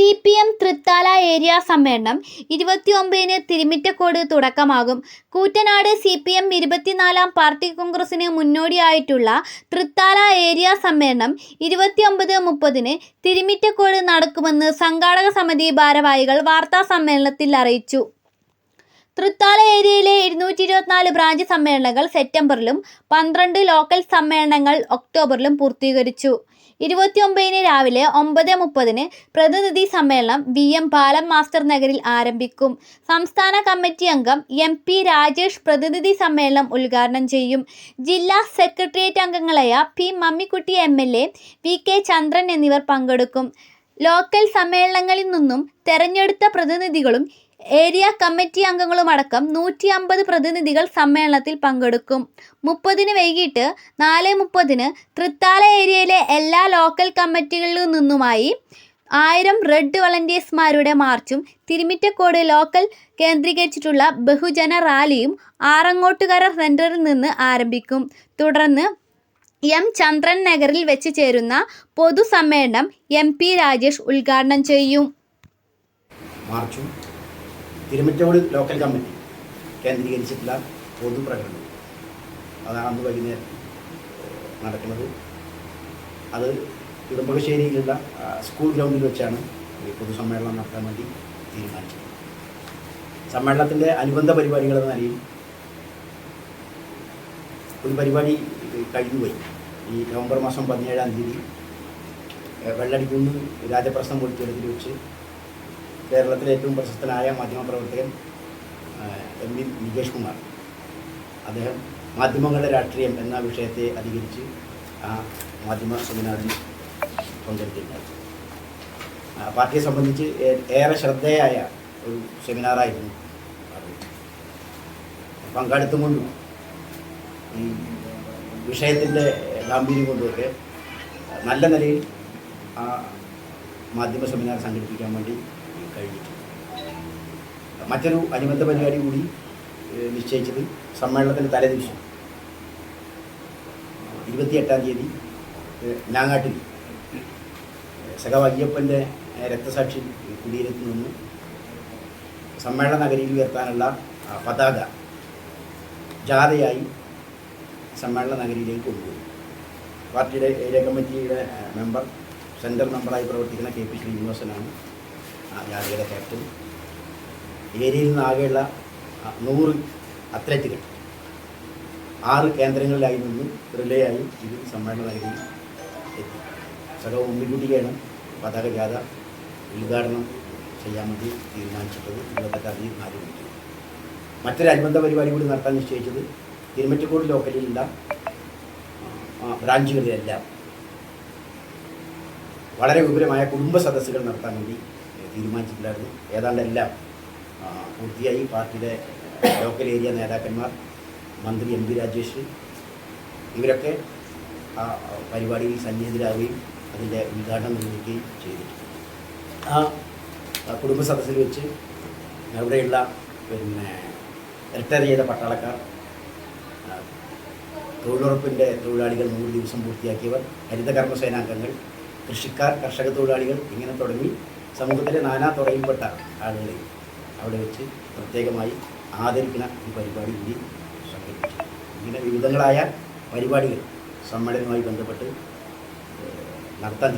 C P M Thrithala area സമ്മേളനം ഇരുപത്തിയൊമ്പതിന് തിരുമിറ്റക്കോട് തുടക്കമാകും. കൂറ്റനാട് സി പി എം ഇരുപത്തിനാലാം പാർട്ടി കോൺഗ്രസിന് മുന്നോടിയായിട്ടുള്ള തൃത്താല ഏരിയ സമ്മേളനം ഇരുപത്തിയൊമ്പത് മുപ്പതിന് തിരുമിറ്റക്കോട് നടക്കുമെന്ന് സംഘാടക സമിതി ഭാരവാഹികൾ വാർത്താ സമ്മേളനത്തിൽ അറിയിച്ചു. തൃത്താല ഏരിയയിലെ ഇരുന്നൂറ്റി ഇരുപത്തിനാല് ബ്രാഞ്ച് സമ്മേളനങ്ങൾ സെപ്റ്റംബറിലും പന്ത്രണ്ട് ലോക്കൽ സമ്മേളനങ്ങൾ ഒക്ടോബറിലും പൂർത്തീകരിച്ചു. ഇരുപത്തിയൊമ്പതിന് രാവിലെ ഒമ്പത് മുപ്പതിന് പ്രതിനിധി സമ്മേളനം വി എം പാലം മാസ്റ്റർ നഗറിൽ ആരംഭിക്കും. സംസ്ഥാന കമ്മിറ്റി അംഗം എം പി രാജേഷ് പ്രതിനിധി സമ്മേളനം ഉദ്ഘാടനം ചെയ്യും. ജില്ലാ സെക്രട്ടേറിയറ്റ് അംഗങ്ങളായ P Mammikutty M L A V K Chandran എന്നിവർ പങ്കെടുക്കും. ലോക്കൽ സമ്മേളനങ്ങളിൽ നിന്നും തെരഞ്ഞെടുത്ത പ്രതിനിധികളും ഏരിയ കമ്മിറ്റി അംഗങ്ങളുമടക്കം നൂറ്റി അമ്പത് പ്രതിനിധികൾ സമ്മേളനത്തിൽ പങ്കെടുക്കും. മുപ്പതിന് വൈകിട്ട് നാല് മുപ്പതിന് തൃത്താല ഏരിയയിലെ എല്ലാ ലോക്കൽ കമ്മിറ്റികളിൽ നിന്നുമായി ആയിരം റെഡ് വളണ്ടിയേഴ്സ്മാരുടെ മാർച്ചും തിരുമിറ്റക്കോട് ലോക്കൽ കേന്ദ്രീകരിച്ചിട്ടുള്ള ബഹുജന റാലിയും ആറങ്ങോട്ടുകര സെന്ററിൽ നിന്ന് ആരംഭിക്കും. തുടർന്ന് എം ചന്ദ്രൻ നഗറിൽ വെച്ച് ചേരുന്ന പൊതുസമ്മേളനം എം പി രാജേഷ് ഉദ്ഘാടനം ചെയ്യും. മാർച്ചും തിരുമറ്റോട് ലോക്കൽ കമ്മിറ്റി കേന്ദ്രീകരിച്ചിട്ടുള്ള പൊതുപ്രകടനം. അതാണ് അന്ന് വൈകുന്നേരം നടക്കുന്നത്. അത് ഇടുമ്പകശ്ശേരിയിലുള്ള സ്കൂൾ ഗ്രൗണ്ടിൽ വെച്ചാണ് ഈ പൊതുസമ്മേളനം നടത്താൻ വേണ്ടി തീരുമാനിച്ചത്. സമ്മേളനത്തിന്റെ അനുബന്ധ പരിപാടികൾ എന്ന നിലയിൽ ഒരു പരിപാടി കഴിഞ്ഞുപോയി. ഈ നവംബർ മാസം പതിനേഴാം തീയതി വെള്ളടിക്കുന്ന് രാജപ്രശ്നം പൊളിച്ചെടുത്തിൽ വെച്ച് കേരളത്തിലെ ഏറ്റവും പ്രശസ്തനായ മാധ്യമപ്രവർത്തകൻ എം വി നികേഷ് കുമാർ. അദ്ദേഹം മാധ്യമങ്ങളുടെ രാഷ്ട്രീയം എന്ന വിഷയത്തെ അധികരിച്ച് ആ മാധ്യമ സെമിനാറിൽ പങ്കെടുത്തിട്ടുണ്ടായി പാർട്ടിയെ സംബന്ധിച്ച് ഏറെ ശ്രദ്ധേയായ ഒരു സെമിനാറായിരുന്നു അത്. പങ്കെടുത്തും കൊണ്ടും ഈ വിഷയത്തിന്റെ ഗാംഭീര്യം കൊണ്ടുമൊക്കെ നല്ല നിലയിൽ ആ മാധ്യമ സെമിനാർ സംഘടിപ്പിക്കാൻ വേണ്ടി കഴിഞ്ഞിട്ടുണ്ട് മറ്റൊരു അനുബന്ധ പരിപാടി കൂടി നിശ്ചയിച്ചത് സമ്മേളനത്തിന്റെ തലേദിവസം ഇരുപത്തിയെട്ടാം തീയതി ഞാങ്ങാട്ടിൽ സഖാവ് രക്തസാക്ഷി കുടീരത്തിൽ നിന്ന്. സമ്മേളന നഗരിയിൽ ഉയർത്താനുള്ള പതാക ജാഥയായി സമ്മേളന നഗരിയിലേക്ക് കൊണ്ടുപോയി. പാർട്ടിയുടെ ഏരിയ കമ്മിറ്റിയുടെ മെമ്പർ സെൻട്രൽ മെമ്പറായി പ്രവർത്തിക്കുന്ന കെ പി ശ്രീനിവാസനാണ്. ജാഥയുടെ ക്യാപ്റ്റൻ ഏരിയയിൽ നിന്നാകെയുള്ള നൂറ് അത്ലറ്റുകൾ ആറ് കേന്ദ്രങ്ങളിലായി നിന്ന് റിലേ ആയി ഇത് സമ്മേളന നൽകി എത്തി. സഖവ് ഉമ്മിക്കുട്ടിക്കാണ് പതാക ജാഥ ഉദ്ഘാടനം ചെയ്യാൻ വേണ്ടി തീരുമാനിച്ചിട്ടത് ഇന്നത്തെ തീയതി നാല് മണിക്ക് മറ്റൊരു അനുബന്ധ പരിപാടി കൂടി നടത്താൻ നിശ്ചയിച്ചത് തിരുമറ്റക്കോട് ലോക്കലിലുള്ള ബ്രാഞ്ചുകളിലെല്ലാം. വളരെ വിപുലമായ കുടുംബ സദസ്സുകൾ നടത്താൻ വേണ്ടി തീരുമാനിച്ചിട്ടുണ്ടായിരുന്നു. ഏതാണ്ട് എല്ലാം പൂർത്തിയായി. പാർട്ടിയുടെ ലോക്കൽ ഏരിയ നേതാക്കന്മാർ മന്ത്രി എം പി രാജേഷ് ഇവരൊക്കെ ആ പരിപാടിയിൽ സന്നിഹിതരാകുകയും അതിന്റെ ഉദ്ഘാടനം നിർവഹിക്കുകയും ചെയ്തിട്ടുണ്ട് ആ കുടുംബ സദസ്സിൽ വെച്ച് അവിടെയുള്ള പിന്നെ റിട്ടയർ ചെയ്ത പട്ടാളക്കാർ തൊഴിലുറപ്പിന്റെ തൊഴിലാളികൾ നൂറ് ദിവസം പൂർത്തിയാക്കിയവർ ഹരിത കർമ്മസേനാംഗങ്ങൾ കൃഷിക്കാർ കർഷക തൊഴിലാളികൾ ഇങ്ങനെ തുടങ്ങി സമൂഹത്തിലെ നാനാ തുറയിൽപ്പെട്ട ആളുകളെ അവിടെ വെച്ച് പ്രത്യേകമായി ആദരിക്കുന്ന ഒരു പരിപാടി കൂടി സംഘടിപ്പിച്ചു. ഇങ്ങനെ വിവിധങ്ങളായ പരിപാടികൾ സമ്മേളനവുമായി ബന്ധപ്പെട്ട് നടത്താൻ